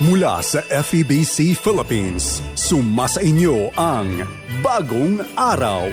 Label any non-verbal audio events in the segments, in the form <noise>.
Mula sa FEBC Philippines, sumasa inyo ang Bagong Araw.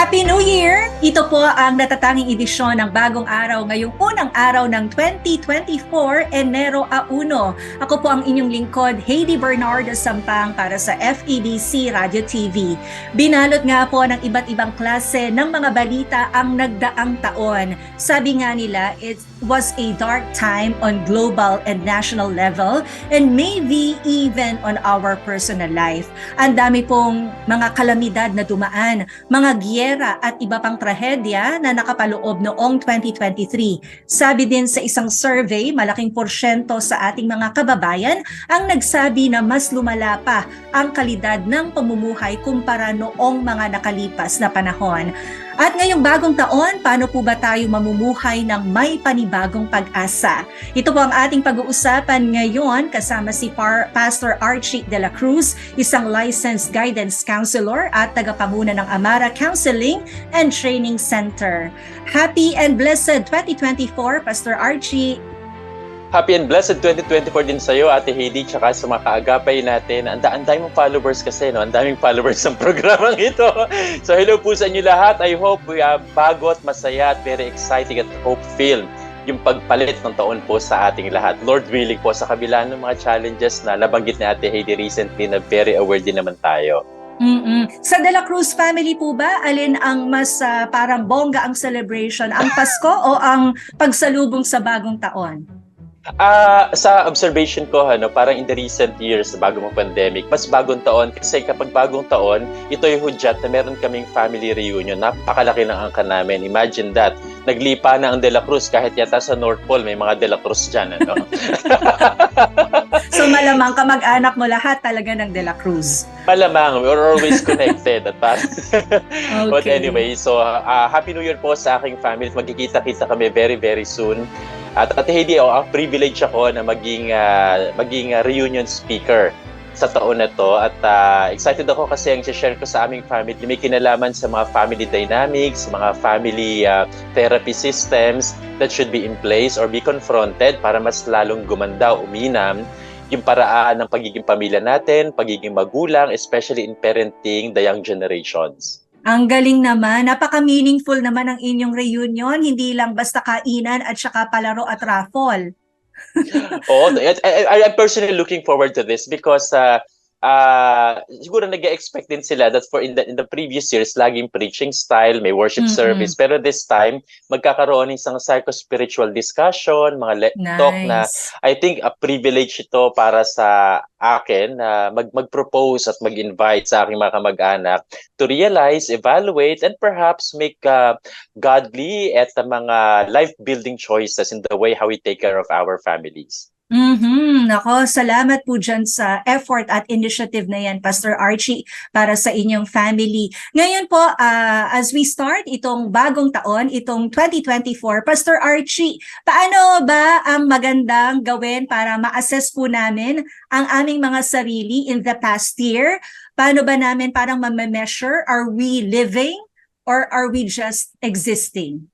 Happy New Year! Ito po ang natatanging edisyon ng Bagong Araw ngayong unang araw ng 2024, Enero a 1. Ako po ang inyong lingkod, Heidi Bernardo Sampang para sa FEBC Radio TV. Binalot nga po ng iba't ibang klase ng mga balita ang nagdaang taon. Sabi nga nila, it was a dark time on global and national level and maybe even on our personal life. Ang dami pong mga kalamidad na dumaan, mga giyera at iba pang trahedya na nakapaloob noong 2023. Sabi din sa isang survey, malaking porsyento sa ating mga kababayan ang nagsabi na mas lumala pa ang kalidad ng pamumuhay kumpara noong mga nakalipas na panahon. At ngayong bagong taon, paano po ba tayo mamumuhay ng may panibagong pag-asa? Ito po ang ating pag-uusapan ngayon kasama si Par- Pastor Archie De La Cruz, isang licensed guidance counselor at tagapamuna ng Amara Counseling and Training Center. Happy and blessed 2024, Pastor Archie. Happy and blessed 2024 din sa'yo, Ate Heidi, tsaka sa mga kaagapay natin. Ang da- ang daming followers kasi, no? Ang daming followers ng <laughs> programang ito. So hello po sa inyo lahat. I hope we are bago at masaya at very exciting at hope-filled yung pagpalit ng taon po sa ating lahat. Lord willing po sa kabila ng mga challenges na nabanggit ni Ate Heidi recently na very aware din naman tayo. mm Sa De La Cruz family po ba, alin ang mas ah, parang bongga ang celebration? Ang Pasko o ang pagsalubong sa bagong taon? Ah, sa observation ko ano, parang in the recent years bago mo pandemic, mas bagong taon kasi kapag bagong taon, ito yung hudyat na meron kaming family reunion. Napakalaki ng angka namin. Imagine that. Naglipa na ang De La Cruz kahit yata sa North Pole may mga De La Cruz diyan ano. <laughs> So malamang kamag-anak mo lahat talaga ng De La Cruz. Malamang we're always <laughs> connected at parang <laughs> But Okay. anyway, so ah, Happy New Year po sa aking family. Magkikita-kita kami very very soon. At Ate Heidi, oh, ah, privilege ako na maging ah, maging ah, reunion speaker sa taon na to at ah, excited ako kasi ang share ko sa aming family may kinalaman sa mga family dynamics, mga family ah, therapy systems that should be in place or be confronted para mas lalong gumanda, uminam yung paraan ng pagiging pamilya natin, pagiging magulang, especially in parenting the young generations. Ang galing naman. Napaka-meaningful naman ang inyong reunion. Hindi lang basta kainan at saka palaro at raffle. <laughs> Oo, I, I, I'm personally looking forward to this because uh, uh, siguro nag-expect din sila that for in the, in the previous years, laging preaching style, may worship Mm-mm. service. Pero this time, magkakaroon ng isang psycho-spiritual discussion, mga le- talk na Nice. I think a privilege ito para sa akin na mag mag-propose at mag-invite sa aking mga kamag-anak to realize, evaluate, and perhaps make uh, godly at uh, mga life-building choices in the way how we take care of our families. Mhm. Nako, salamat po dyan sa effort at initiative na yan, Pastor Archie, para sa inyong family. Ngayon po, ah, as we start itong bagong taon, itong 2024, Pastor Archie, paano ba ang magandang gawin para ma-assess po namin ang aming mga sarili in the past year? Paano ba namin parang ma-measure? Are we living or are we just existing?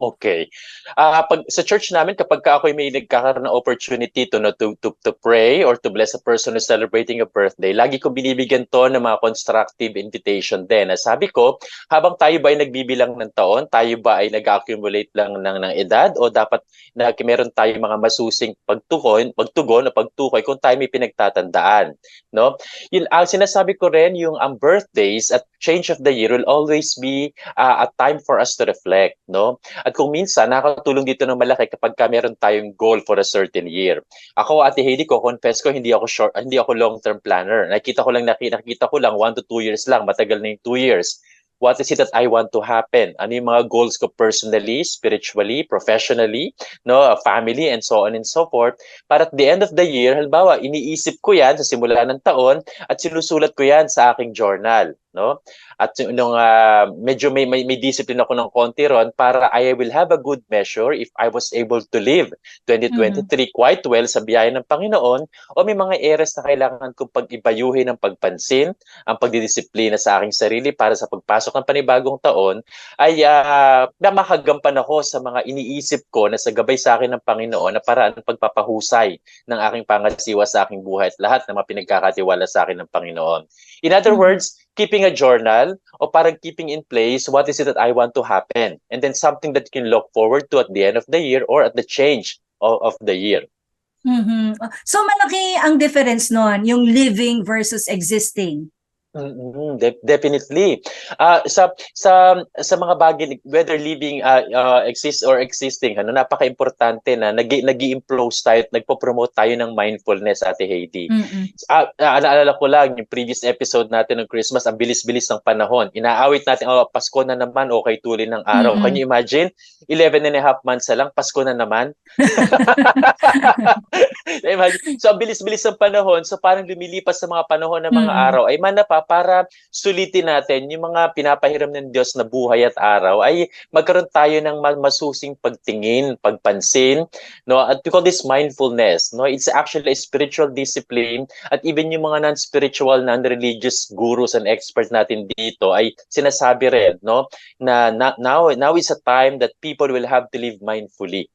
Okay. Ah, pag sa church namin kapag ka ako'y may nagkakaroon ng opportunity to, no, to to to pray or to bless a person who's celebrating a birthday, lagi ko binibigyan to ng mga constructive invitation din. Na sabi ko, habang tayo ba ay nagbibilang ng taon, tayo ba ay nag-accumulate lang ng ng edad o dapat na meron tayo mga masusing pagtugon, pagtugon o pagtukoy kung tayo may pinagtatandaan, no? Yun ang sinasabi ko rin yung ang birthdays at change of the year will always be ah, a time for us to reflect, no? At kung minsan, nakakatulong dito ng malaki kapag ka meron tayong goal for a certain year. Ako, Ate Heidi, ko confess ko, hindi ako short, hindi ako long-term planner. Nakita ko lang, nakita, nakita ko lang, one to two years lang, matagal na yung two years. What is it that I want to happen? Ano yung mga goals ko personally, spiritually, professionally, no, family, and so on and so forth. Para at the end of the year, halimbawa, iniisip ko yan sa simula ng taon at sinusulat ko yan sa aking journal. No? At nung ah, medyo may, may may discipline ako ng konti ron para I will have a good measure if I was able to live 2023 quite well sa biyaya ng Panginoon o may mga areas na kailangan kong pag-ibayuhin ng pagpansin, ang pagdidisiplina sa aking sarili para sa pagpasok ng panibagong taon ay uh, namahagampan ako sa mga iniisip ko na sa gabay sa akin ng Panginoon na paraan ng pagpapahusay ng aking pangasiwa sa aking buhay at lahat ng mga pinagkakatiwala sa akin ng Panginoon. In other Mhm. words, keeping a journal o parang keeping in place what is it that I want to happen and then something that you can look forward to at the end of the year or at the change of, of the year. Mhm. So malaki ang difference nun, yung living versus existing. Mm, de- definitely. Ah, sa sa sa mga bagay whether living uh, uh, exist or existing ano napaka-importante na nag nag-i-impose tayo at nagpo-promote tayo ng mindfulness Ate Heidi. Mhm. Ah, ah, naalala ko lang yung previous episode natin ng Christmas, ang bilis-bilis ng panahon. Inaawit natin, oh, Pasko na naman, okay tuloy ng araw. Mm-mm. Can you imagine? 11 and a half months na lang, Pasko na naman. <laughs> imagine? So, ang bilis-bilis ng panahon. So, parang lumilipas sa mga panahon ng mga Mm-mm. araw. Ay mana pa, para sulitin natin yung mga pinapahiram ng Diyos na buhay at araw, ay magkaroon tayo ng ma- masusing pagtingin, pagpansin, no? At we call this mindfulness, no? It's actually a spiritual discipline at even yung mga non-spiritual, non-religious gurus and experts natin dito ay sinasabi rin, no? Na, na now now is a time that people will have to live mindfully.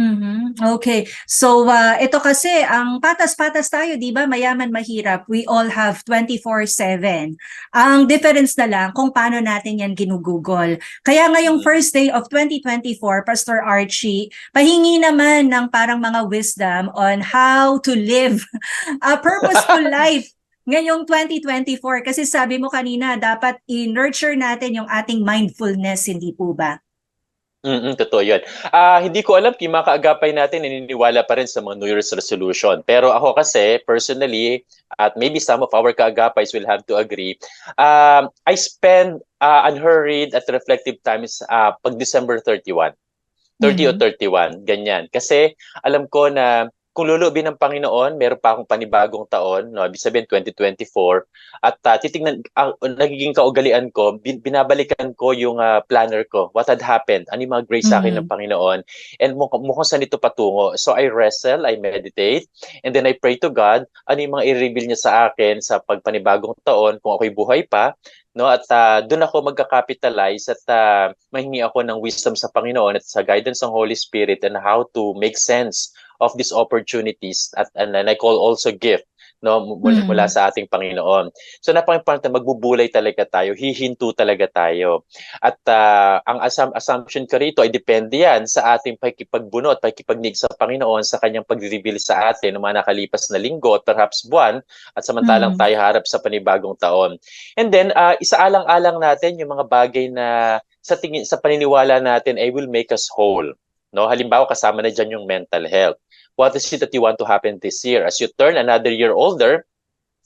Mhm. Okay. So uh, ito kasi ang patas-patas tayo, 'di ba? Mayaman mahirap. We all have 24/7. Ang difference na lang kung paano natin 'yan ginugugol. Kaya ngayong Mm. first day of 2024, Pastor Archie, pahingi naman ng parang mga wisdom on how to live <laughs> a purposeful <laughs> life ngayong 2024 kasi sabi mo kanina dapat i-nurture natin yung ating mindfulness, hindi po ba? Mm, totoo 'yun. Ah, hindi ko alam kung mga kaagapay natin naniniwala pa rin sa mga New Year's resolution. Pero ako kasi personally at maybe some of our kaagapays will have to agree, um, I spend uh, unhurried at reflective times uh, pag December 31. 30 o Mhm. 31, ganyan. Kasi alam ko na kung lulubin ng Panginoon, meron pa akong panibagong taon, no, ibig sabihin 2024, at uh, titingnan, ang nagiging kaugalian ko, bin, binabalikan ko yung uh, planner ko, what had happened, ano yung mga grace sa akin ng Panginoon, and mukhang, mukhang saan ito patungo. So I wrestle, I meditate, and then I pray to God, ano yung mga i-reveal niya sa akin sa pagpanibagong taon, kung ako'y buhay pa, no? At uh, doon ako magka-capitalize at uh, mahingi ako ng wisdom sa Panginoon at sa guidance ng Holy Spirit and how to make sense of these opportunities at and, and I call also gift no mula, Mm. mula sa ating Panginoon. So napaka-importante magbubulay talaga tayo, hihinto talaga tayo. At uh, ang assum- assumption ko rito ay depende yan sa ating pakikipagbuno at pakikipagnig sa Panginoon sa kanyang pag-reveal sa atin ng mga nakalipas na linggo at perhaps buwan at samantalang Mm. tayo harap sa panibagong taon. And then uh, isaalang-alang natin yung mga bagay na sa tingin sa paniniwala natin ay will make us whole. No, halimbawa kasama na diyan yung mental health. What is it that you want to happen this year? As you turn another year older,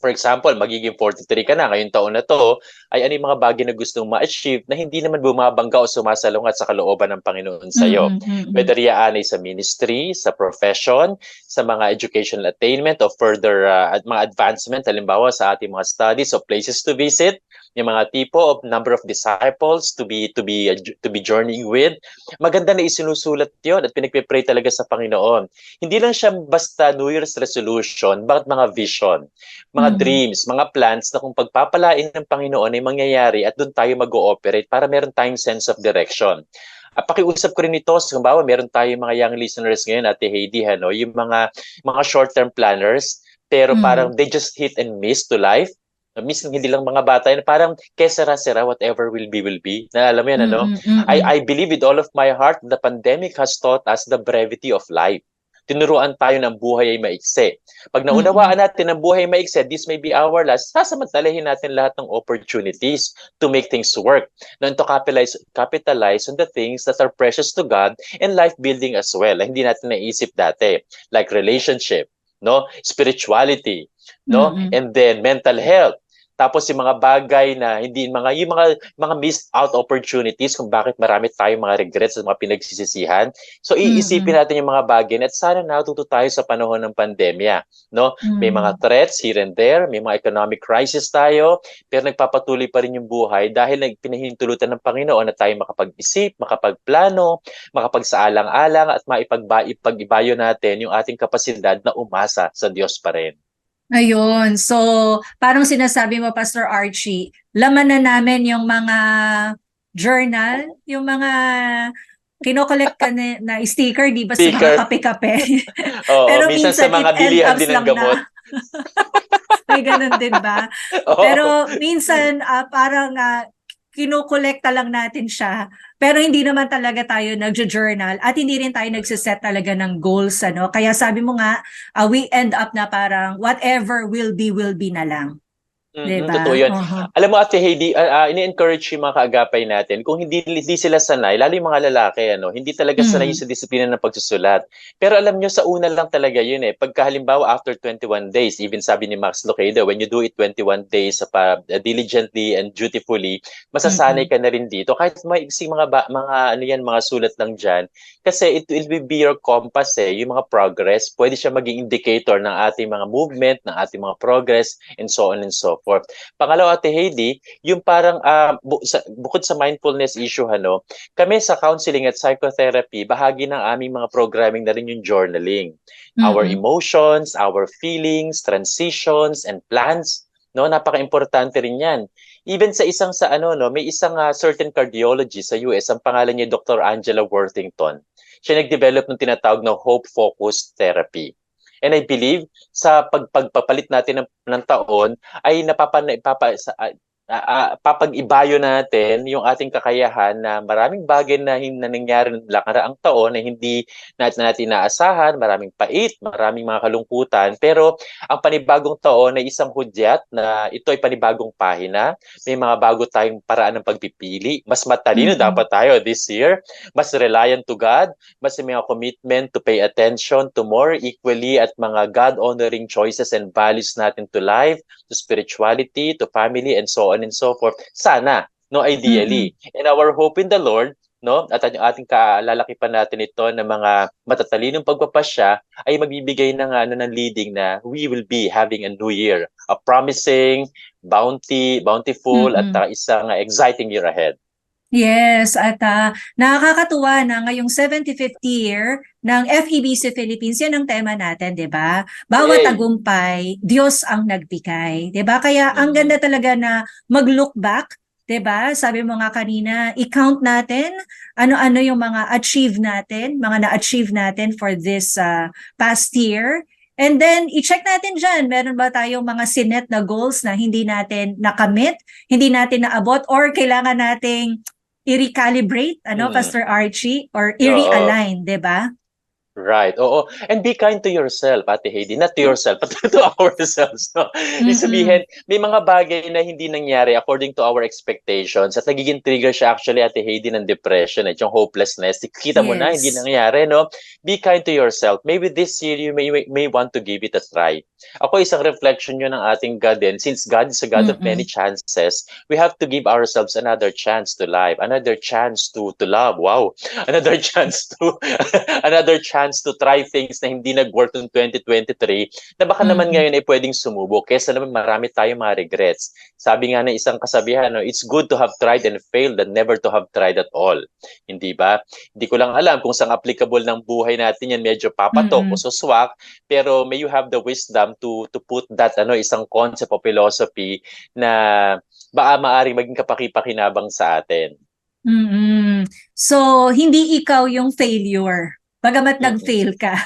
for example, magiging 43 ka na ngayong taon na to, ay ano yung mga bagay na gustong ma-achieve na hindi naman bumabangga o sumasalungat sa kalooban ng Panginoon sa iyo. Mhm, mhm. Whether yan ay sa ministry, sa profession, sa mga educational attainment o further uh, at mga advancement, halimbawa sa ating mga studies o places to visit, yung mga tipo of number of disciples to be to be uh, to be journeying with. Maganda na isinusulat 'yon at pinagpe-pray talaga sa Panginoon. Hindi lang siya basta New Year's resolution, bakit mga vision, mga Mhm. dreams, mga plans na kung pagpapalain ng Panginoon ay mangyayari at doon tayo mag-ooperate para meron tayong sense of direction. At pakiusap ko rin ito, so, halimbawa meron tayong mga young listeners ngayon, Ate Heidi, ano, yung mga mga short-term planners, pero Mm. parang they just hit and miss to life. Miss hindi lang mga bata yun, parang kesera-sera, whatever will be, will be. Na alam mo yan, ano? Mhm, mhm. I, I believe with all of my heart, the pandemic has taught us the brevity of life. Tinuruan tayo ng buhay ay maikse. Pag naunawaan natin ang buhay ay maikse, this may be our last, sasamantalahin natin lahat ng opportunities to make things work. No, and to capitalize, capitalize on the things that are precious to God and life building as well. Hindi natin naisip dati. Like relationship, no? Spirituality, no? Mhm. And then mental health. Tapos yung mga bagay na hindi mga yung mga mga missed out opportunities kung bakit marami tayong mga regrets at mga pinagsisisihan. So iisipin natin yung mga bagay at sana natuto tayo sa panahon ng pandemya, no? May Mm. mga threats here and there, may mga economic crisis tayo, pero nagpapatuloy pa rin yung buhay dahil nagpinahintulutan ng Panginoon na tayo makapag-isip, makapagplano, makapagsaalang-alang at maipag-ibayo natin yung ating kapasidad na umasa sa Diyos pa rin. Ayun. So, parang sinasabi mo, Pastor Archie, laman na namin yung mga journal, yung mga kinokollect ka na, na sticker, di ba, sa Sticker. mga kape-kape. <laughs> Oo, <laughs> Pero minsan, sa minsan mga it bilihan din ng gamot. <laughs> May ganun din ba? Oo. Pero minsan ah, parang uh, kinukolekta lang natin siya. Pero hindi naman talaga tayo nagjo-journal at hindi rin tayo nagsiset talaga ng goals. Ano? Kaya sabi mo nga, ah, we end up na parang whatever will be, will be na lang. Mm, Diba? Totoo yun. Oho. Alam mo, Ate Heidi, uh, ini-encourage yung mga kaagapay natin. Kung hindi, hindi sila sanay, lalo yung mga lalaki, ano, hindi talaga sanay Mm. sa disiplina ng pagsusulat. Pero alam nyo, sa una lang talaga yun eh. Pagka halimbawa, after 21 days, even sabi ni Max Lucado, when you do it 21 days pa, uh, diligently and dutifully, masasanay ka na rin dito. Kahit may si mga, ba, mga, ano yan, mga sulat lang dyan. Kasi it will be your compass eh, yung mga progress. Pwede siya maging indicator ng ating mga movement, ng ating mga progress, and so on and so forth. Pangalawa, Ate Heidi, yung parang ah, bu- sa, bukod sa mindfulness issue, ano, kami sa counseling at psychotherapy, bahagi ng aming mga programming na rin yung journaling. Our Mhm. emotions, our feelings, transitions, and plans, no, napaka-importante rin yan. Even sa isang sa ano no, may isang ah, certain cardiologist sa US, ang pangalan niya Dr. Angela Worthington. Siya nag-develop ng tinatawag na hope focused therapy. And I believe sa pag pagpapalit natin ng, ng taon ay napapan papa, sa, ah, papag-ibayo natin yung ating kakayahan na maraming bagay na, hin- na nangyari ng nakaraang taon na hindi natin natin naasahan, maraming pait, maraming mga kalungkutan, pero ang panibagong taon ay isang hudyat na ito ay panibagong pahina, may mga bago tayong paraan ng pagpipili, mas matalino Mhm. dapat tayo this year, mas reliant to God, mas may mga commitment to pay attention to more equally at mga God-honoring choices and values natin to life, to spirituality, to family, and so on and so forth. Sana, no, ideally. And our hope in the Lord, no, at ang ating kaalalaki pa natin ito ng mga matatalinong pagpapasya ay magbibigay ng ano ng leading na we will be having a new year, a promising, bounty, bountiful at Mhm. uh, isang uh, exciting year ahead. Yes, at ah, nakakatuwa na ngayong 75th year ng FEBC Philippines, yan ang tema natin, di ba? Bawat Yay! tagumpay, Diyos ang nagbigay, di ba? Kaya ang Mhm. ganda talaga na mag-look back, di ba? Sabi mo nga kanina, i-count natin ano-ano yung mga achieve natin, mga na-achieve natin for this ah, past year. And then, i-check natin dyan, meron ba tayong mga sinet na goals na hindi natin nakamit, hindi natin naabot, or kailangan nating i-recalibrate, ano, Mm. Pastor Archie, or i-realign, di ba? Right. Oo. And be kind to yourself, Ate Heidi. Not to yourself, <laughs> but to ourselves. No? Ibig sabihin, may mga bagay na hindi nangyari according to our expectations at nagiging trigger siya actually, Ate Heidi, ng depression at yung hopelessness. Kita mo na, Yes. hindi nangyari, no? Be kind to yourself. Maybe this year, you may, may want to give it a try. Ako, isang reflection yun ng ating God din. Since God is a God of Mm-mm. many chances, we have to give ourselves another chance to live, another chance to to love. Wow. <laughs> Another chance to <laughs> another chance to try things na hindi nag-work noong 2023 na baka naman Mhm. ngayon ay pwedeng sumubok kesa naman marami tayong mga regrets. Sabi nga ng isang kasabihan, no, it's good to have tried and failed than never to have tried at all. Hindi ba? Hindi ko lang alam kung saan applicable ng buhay natin yan medyo papatok Mhm. o suswak, pero may you have the wisdom to to put that ano isang concept o philosophy na baka maaring maging kapaki-pakinabang sa atin. mm So, hindi ikaw yung failure. Bagamat Mm-mm. nag-fail ka.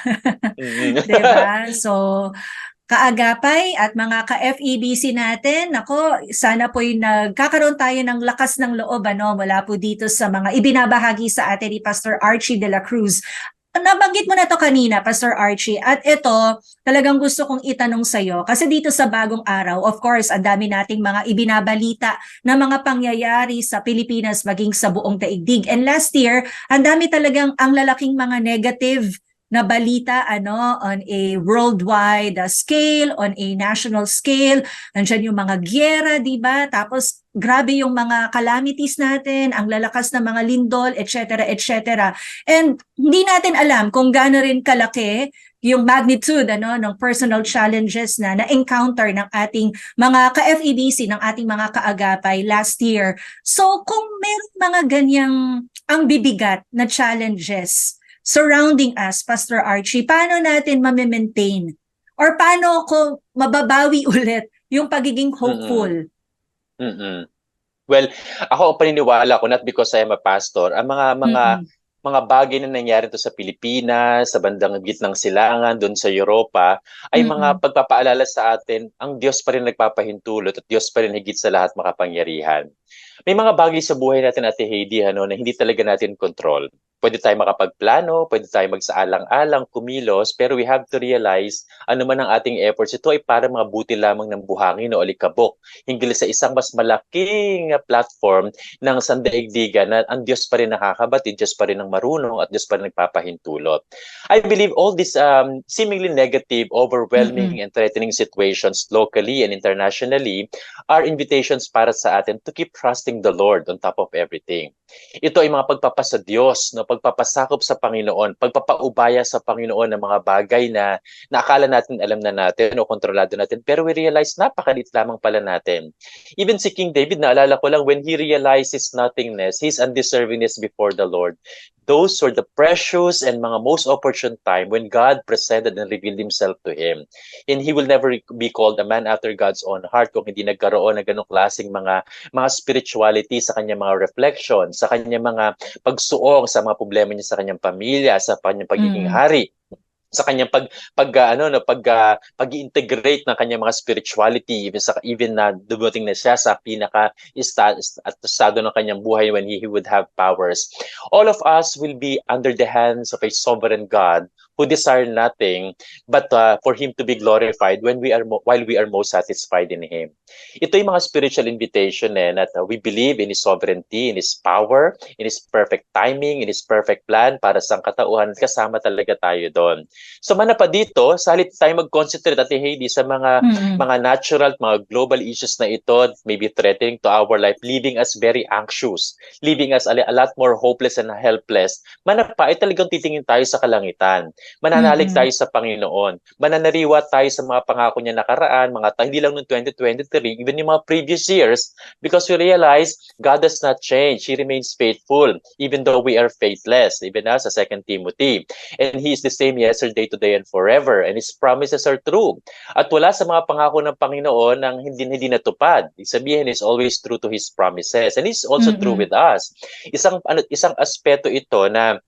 Mm. <laughs> Di ba? So, kaagapay at mga ka-FEBC natin, ako, sana po'y nagkakaroon tayo ng lakas ng loob ano, mula po dito sa mga ibinabahagi sa atin ni Pastor Archie de la Cruz. Nabanggit mo na to kanina, Pastor Archie, at ito, talagang gusto kong itanong sa'yo. Kasi dito sa bagong araw, of course, ang dami nating mga ibinabalita na mga pangyayari sa Pilipinas maging sa buong daigdig. And last year, ang dami talagang ang lalaking mga negative na balita ano on a worldwide uh, scale, on a national scale. Nandiyan yung mga gyera, 'di ba? Tapos grabe yung mga calamities natin, ang lalakas ng mga lindol, etc., etc. And hindi natin alam kung gaano rin kalaki yung magnitude ano ng personal challenges na na-encounter ng ating mga ka-FEBC ng ating mga kaagapay last year. So kung meron mga ganyang ang bibigat na challenges surrounding us, Pastor Archie, paano natin ma-maintain or paano ko mababawi <laughs> ulit yung pagiging hopeful? Mm-mm. Well, ako paniniwala ko not because I am a pastor, ang mga mga Mm-mm. mga bagay na nangyari to sa Pilipinas, sa bandang gitnang silangan, doon sa Europa, ay Mm-mm. mga pagpapaalala sa atin, ang Diyos pa rin nagpapahintulot at Diyos pa rin higit sa lahat makapangyarihan. May mga bagay sa buhay natin, Ate Heidi, ano, na hindi talaga natin control. Pwede tayo makapagplano, pwede tayo magsaalang-alang, kumilos, pero we have to realize ano man ang ating efforts, ito ay para mga buti lamang ng buhangin o alikabok hinggil sa isang mas malaking platform ng sandaigdigan na ang Diyos pa rin nakakabatid, Diyos pa rin ang marunong at Diyos pa rin nagpapahintulot. I believe all these um, seemingly negative, overwhelming, and threatening situations locally and internationally are invitations para sa atin to keep trusting the Lord on top of everything. Ito ay mga pagpapasa Diyos, no? Pagpapasakop sa Panginoon, pagpapaubaya sa Panginoon ng mga bagay na naakala natin alam na natin o kontrolado natin, pero we realize napakalit lamang pala natin. Even si King David, naalala ko lang, when he realized his nothingness, his undeservingness before the Lord, those were the precious and mga most opportune time when God presented and revealed Himself to him. And he will never be called a man after God's own heart kung hindi nagkaroon ng ganong klaseng mga mga spirituality sa kanyang mga reflection, sa kanyang mga pagsuong sa mga problema niya sa kanyang pamilya, sa kanyang pagiging Mm. hari sa kanyang pag pag uh, ano no pag uh, pag-integrate ng kanyang mga spirituality even sa even na dumating na siya sa pinaka at estado ng kanyang buhay when he, he would have powers. All of us will be under the hands of a sovereign God who desire nothing but uh, for him to be glorified when we are mo- while we are most satisfied in him ito yung mga spiritual invitation eh that uh, we believe in his sovereignty in his power in his perfect timing in his perfect plan para sa katauhan kasama talaga tayo doon So mana pa dito, salit tayo mag-concentrate at Heidi sa mga Mm-mm. mga natural, mga global issues na ito, maybe threatening to our life, leaving us very anxious, leaving us a, a lot more hopeless and helpless. Mana pa, ay talagang titingin tayo sa kalangitan. Mananalig Mm-mm. tayo sa Panginoon. Mananariwa tayo sa mga pangako niya nakaraan, mga hindi lang noong 2023, even yung mga previous years, because we realize God does not change. He remains faithful, even though we are faithless, even as sa 2 Timothy. And He is the same yesterday, today, and forever. And His promises are true. At wala sa mga pangako ng Panginoon ang hindi hindi natupad. Ibig sabihin, is always true to His promises. And He's also true Mm-mm. with us. Isang ano, isang aspeto ito na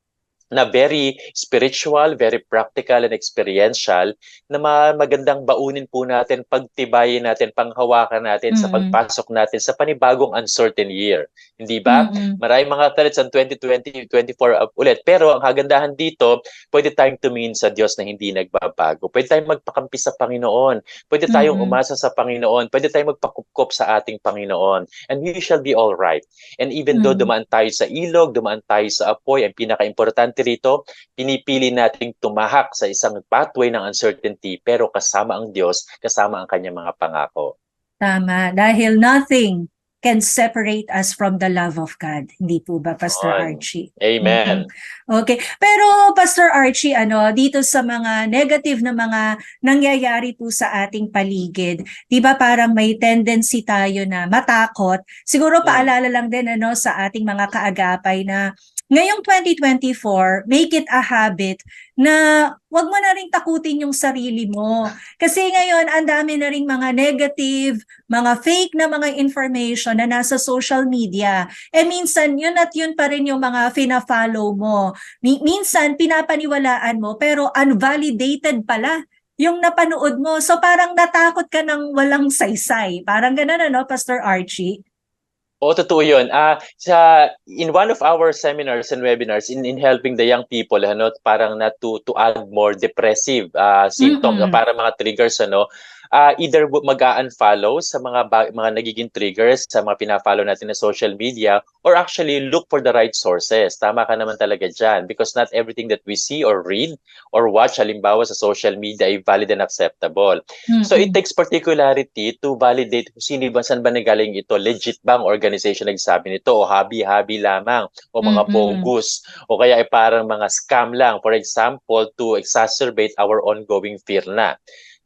na very spiritual, very practical and experiential na ma- magandang baunin po natin, pagtibayin natin, panghawakan natin sa Mm-mm. pagpasok natin sa panibagong uncertain year. Hindi ba? Mm-mm. Maraming mga threats ang 2020, 24 up ulit. Pero ang kagandahan dito, pwede tayong tumingin sa Diyos na hindi nagbabago. Pwede tayong magpakampi sa Panginoon. Pwede tayong Mm-mm. umasa sa Panginoon. Pwede tayong magpakupkop sa ating Panginoon. And we shall be all right. And even though Mm. dumaan tayo sa ilog, dumaan tayo sa apoy, ang pinaka-importante rito, pinipili nating tumahak sa isang pathway ng uncertainty pero kasama ang Diyos, kasama ang kanyang mga pangako. Tama. Dahil nothing can separate us from the love of God. Hindi po ba, Pastor Yun. Archie? Amen. Okay. Pero Pastor Archie, ano, dito sa mga negative na mga nangyayari po sa ating paligid, 'di ba parang may tendency tayo na matakot. Siguro Mm. paalala lang din ano sa ating mga kaagapay na ngayong 2024, make it a habit na wag mo na ring takutin yung sarili mo. Kasi ngayon, ang dami na ring mga negative, mga fake na mga information na nasa social media. Eh minsan, yun at yun pa rin yung mga fina-follow mo. Mi- minsan, pinapaniwalaan mo, pero unvalidated pala yung napanood mo. So parang natakot ka ng walang saysay. Parang ganun ano, Pastor Archie? Oo, totoo yun. Ah, sa, in one of our seminars and webinars in, in helping the young people, ano, parang na to, to add more depressive ah, symptoms, Mm-mm. para mga triggers, ano, ah, either mag-unfollow sa mga ba- mga nagiging triggers sa mga pina-follow natin na social media or actually look for the right sources. Tama ka naman talaga dyan because not everything that we see or read or watch halimbawa sa social media ay valid and acceptable. So it takes particularity to validate kung sino ba saan ba nagaling ito, legit bang organization nagsabi nito o habi-habi lamang o mga Mm-mm. bogus o kaya ay parang mga scam lang for example to exacerbate our ongoing fear na.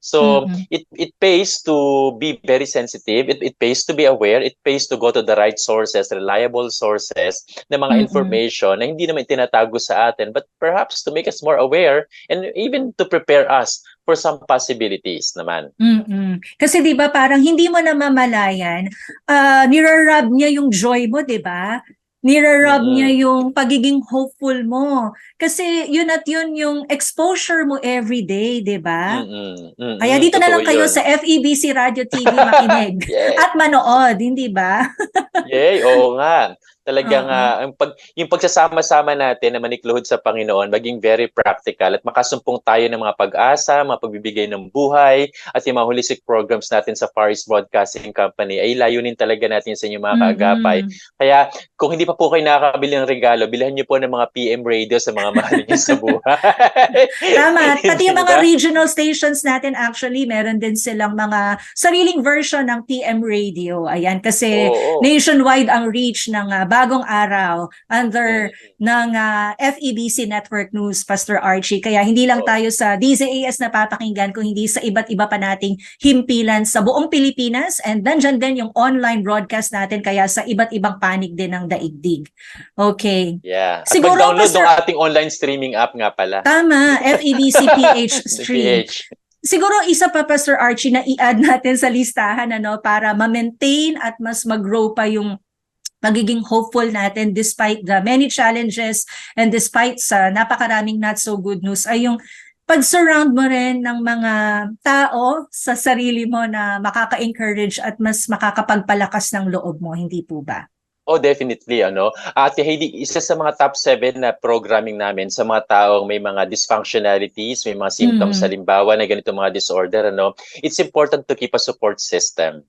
So Mm-mm. it it pays to be very sensitive, it, it pays to be aware, it pays to go to the right sources, reliable sources ng mga Mm-mm. information na hindi naman tinatago sa atin but perhaps to make us more aware and even to prepare us for some possibilities naman. Mm-mm. Kasi 'di ba parang hindi mo namamalayan, ah nirarub niya yung joy mo, 'di ba? Nirarub niya yung pagiging hopeful mo. Kasi yun at yun yung exposure mo every day, 'di ba? Mm-mm, mm-mm, Kaya dito na lang kayo yun. sa FEBC Radio TV <laughs> makinig Yeah. at manood, hindi ba? <laughs> Yay, oo nga. Talagang Oo. ah, ang pag, yung pagsasama-sama natin na manikluhod sa Panginoon, maging very practical at makasumpong tayo ng mga pag-asa, mga pagbibigay ng buhay, at yung mga holistic programs natin sa Far East Broadcasting Company ay layunin talaga natin sa inyong mga kaagapay. Mm-mm. Kaya kung hindi pa po kayo nakakabili ng regalo, bilhan niyo po ng mga PM radio sa mga mahal niyo sa buhay. <laughs> Tama. <laughs> Pati yung mga regional stations natin actually, meron din silang mga sariling version ng TM Radio. Ayan, kasi Oo. nationwide ang reach ng ah, bagong araw under ng ah, FEBC Network News, Pastor Archie. Kaya hindi lang Oo. tayo sa DZAS na papakinggan, kung hindi sa iba't iba pa nating himpilan sa buong Pilipinas. And nandyan din yung online broadcast natin, kaya sa iba't ibang panig din ng daigdig. Okay. Yeah. At Siguro, mag-download Pastor- ng ating online streaming app nga pala. Tama, FEBC <laughs> PH stream. PH. Siguro isa pa Pastor Archie na i-add natin sa listahan ano para ma-maintain at mas mag-grow pa yung magiging hopeful natin despite the many challenges and despite sa napakaraming not so good news ay yung pag-surround mo rin ng mga tao sa sarili mo na makaka-encourage at mas makakapagpalakas ng loob mo, hindi po ba? Oh, definitely, ano. At Heidi, isa sa mga top 7 na programming namin sa mga taong may mga dysfunctionalities, may mga symptoms, Mm. halimbawa na ganito mga disorder, ano, it's important to keep a support system.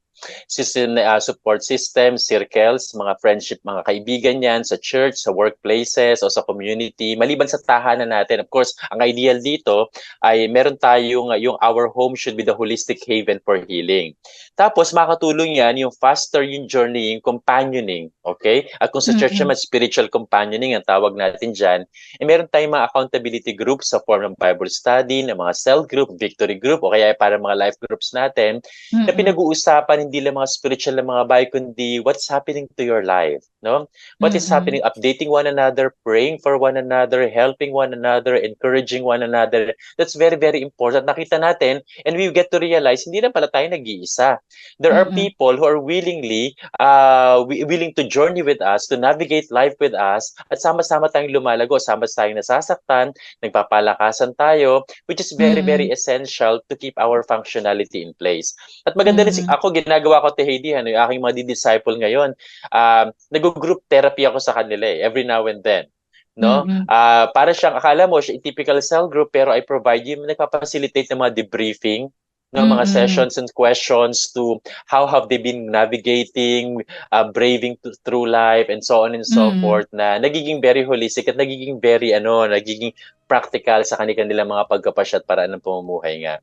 System, uh, support system, circles, mga friendship, mga kaibigan yan sa church, sa workplaces, o sa community, maliban sa tahanan natin. Of course, ang ideal dito ay meron tayong, uh, yung our home should be the holistic haven for healing. Tapos makatulong yan yung faster yung journey, yung companioning, okay? At kung sa church naman, spiritual companioning ang tawag natin dyan, eh, meron tayong mga accountability groups sa form ng Bible study, ng mga cell group, victory group, o kaya para mga life groups natin, na Mm-mm. pinag-uusapan hindi lang mga spiritual na mga bagay, kundi what's happening to your life, no? What is Mm-mm. happening? Updating one another, praying for one another, helping one another, encouraging one another. That's very, very important. Nakita natin, and we get to realize, hindi na pala tayo nag-iisa. There are Mm-mm. people who are willingly, uh, wi- willing to journey with us, to navigate life with us, at sama-sama tayong lumalago, sama tayong nasasaktan, nagpapalakasan tayo, which is very, Mm-mm. very essential to keep our functionality in place. At maganda rin, si- Mhm. ako ginagawa ko to Heidi, ano, yung aking mga disciple ngayon, um, nag-group therapy ako sa kanila eh, every now and then. No? Mm-mm. Ah, para siyang akala mo siya typical cell group pero I provide you nagpa-facilitate ng mga debriefing ng mga Mm-mm. sessions and questions to how have they been navigating uh, braving to, through life and so on and so Mm. forth na nagiging very holistic at nagiging very ano nagiging practical sa kanilang mga pagkapasya at paraan ng pamumuhay nga.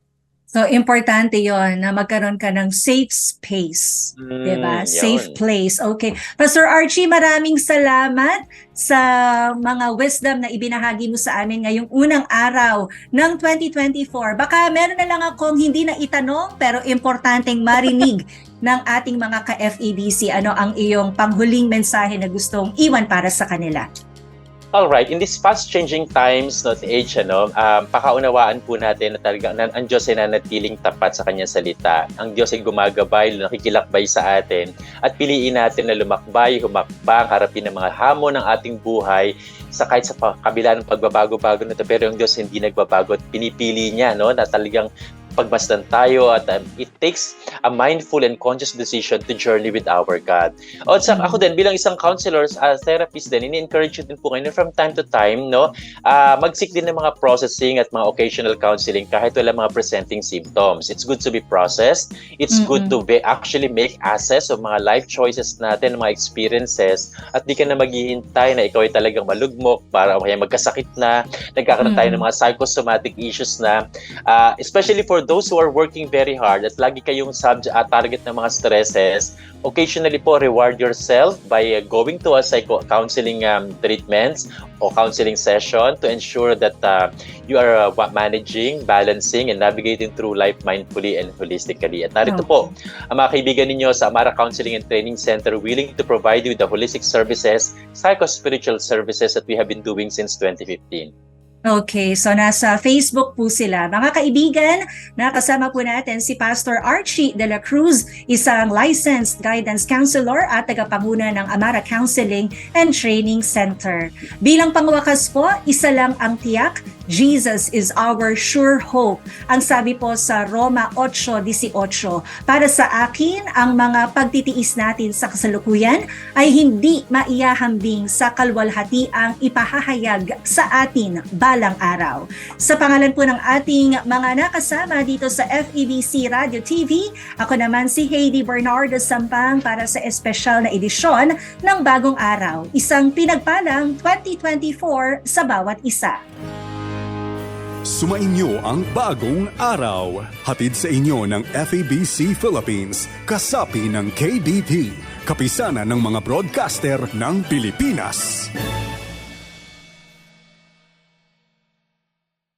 So, importante yon na magkaroon ka ng safe space. Mm, Diba? yun. Safe place. Okay. Pastor Archie, maraming salamat sa mga wisdom na ibinahagi mo sa amin ngayong unang araw ng 2024. Baka meron na lang akong hindi na itanong pero importanteng marinig <laughs> ng ating mga ka-FEBC. Ano ang iyong panghuling mensahe na gustong iwan para sa kanila? All right, in these fast-changing times, not age, ano, um, pakaunawaan po natin na talaga na, ang Diyos ay nanatiling tapat sa kanyang salita. Ang Diyos ay gumagabay, nakikilakbay sa atin at piliin natin na lumakbay, humakbang, harapin ang mga hamon ng ating buhay sa kahit sa kabila ng pagbabago-bago nito pero yung Diyos hindi nagbabago at pinipili niya no na talagang pagmasdan tayo at um, it takes a mindful and conscious decision to journey with our God. O sa Mm. ako din bilang isang counselor, uh, therapist din, ini-encourage din po kayo na from time to time, no, ah mag-seek din ng mga processing at mga occasional counseling kahit wala mga presenting symptoms. It's good to be processed. It's good Mm-mm. to be, actually make assess of mga life choices natin, mga experiences at di ka na maghihintay na ikaw ay talagang malugmok para o kaya magkasakit na, nagkakaroon tayo ng mga psychosomatic issues na ah, especially for those who are working very hard at lagi kayong subject at target ng mga stresses, occasionally po reward yourself by uh, going to a psycho counseling um, treatments o counseling session to ensure that uh, you are uh, managing, balancing, and navigating through life mindfully and holistically. At narito po, ang mga kaibigan ninyo sa Amara Counseling and Training Center willing to provide you the holistic services, psycho-spiritual services that we have been doing since 2015. Okay, so nasa Facebook po sila. Mga kaibigan, nakasama po natin si Pastor Archie de la Cruz, isang licensed guidance counselor at tagapanguna ng Amara Counseling and Training Center. Bilang pangwakas po, isa lang ang tiyak, Jesus is our sure hope. Ang sabi po sa Roma 8.18, para sa akin, ang mga pagtitiis natin sa kasalukuyan ay hindi maiyahambing sa kalwalhatiang ipahahayag sa atin balang araw. Sa pangalan po ng ating mga nakasama dito sa FEBC Radio TV, ako naman si Heidi Bernardo Sampang para sa espesyal na edisyon ng Bagong Araw. Isang pinagpalang 2024 sa bawat isa. Sumainyo ang bagong araw. Hatid sa inyo ng FABC Philippines, kasapi ng KBP, kapisanan ng mga broadcaster ng Pilipinas.